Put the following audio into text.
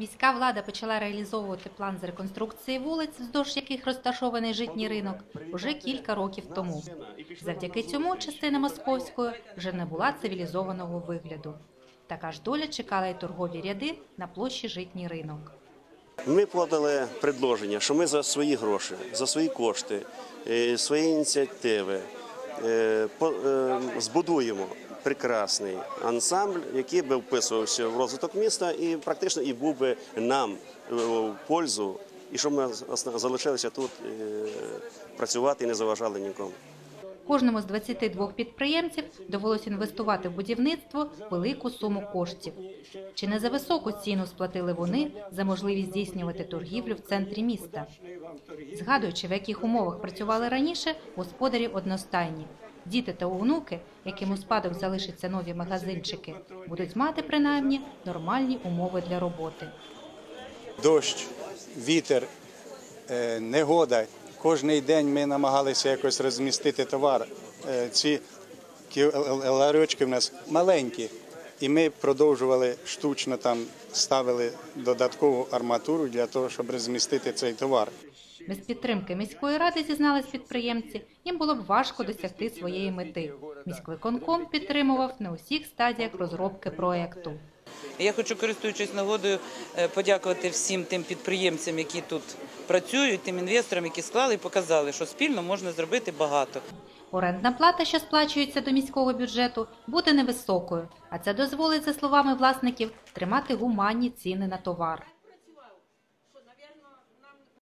Міська влада почала реалізовувати план з реконструкції вулиць, вздовж яких розташований житній ринок, уже кілька років тому. Завдяки цьому частина московської вже не була цивілізованого вигляду. Така ж доля чекала й торгові ряди на площі житній ринок. Ми подали предложення, що ми за свої гроші, за свої кошти, е, свої ініціативи збудуємо прекрасний ансамбль, який би вписувався в розвиток міста і практично і був би нам е, в пользу, і щоб ми залишилися тут е, працювати і не заважали нікому. Кожному з 22 підприємців довелося інвестувати в будівництво велику суму коштів. Чи не за високу ціну сплатили вони за можливість здійснювати торгівлю в центрі міста? Згадуючи, в яких умовах працювали раніше, господарі одностайні. Діти та онуки, яким у спадок залишаться нові магазинчики, будуть мати принаймні нормальні умови для роботи. дощ, вітер, е, негода. Кожний день ми намагалися якось розмістити товар. Е, Ці ларьочки в нас маленькі, і ми продовжували штучно там ставили додаткову арматуру для того, щоб розмістити цей товар. Без підтримки міської ради зізнались підприємці, їм було б важко досягти своєї мети. Міськвиконком підтримував на усіх стадіях розробки проекту. Я хочу, користуючись нагодою, е, подякувати всім тим підприємцям, які тут працюють, тим інвесторам, які склали і показали, що спільно можна зробити багато. Орендна плата, що сплачується до міського бюджету, буде невисокою, а це дозволить, за словами власників, тримати гуманні ціни на товар.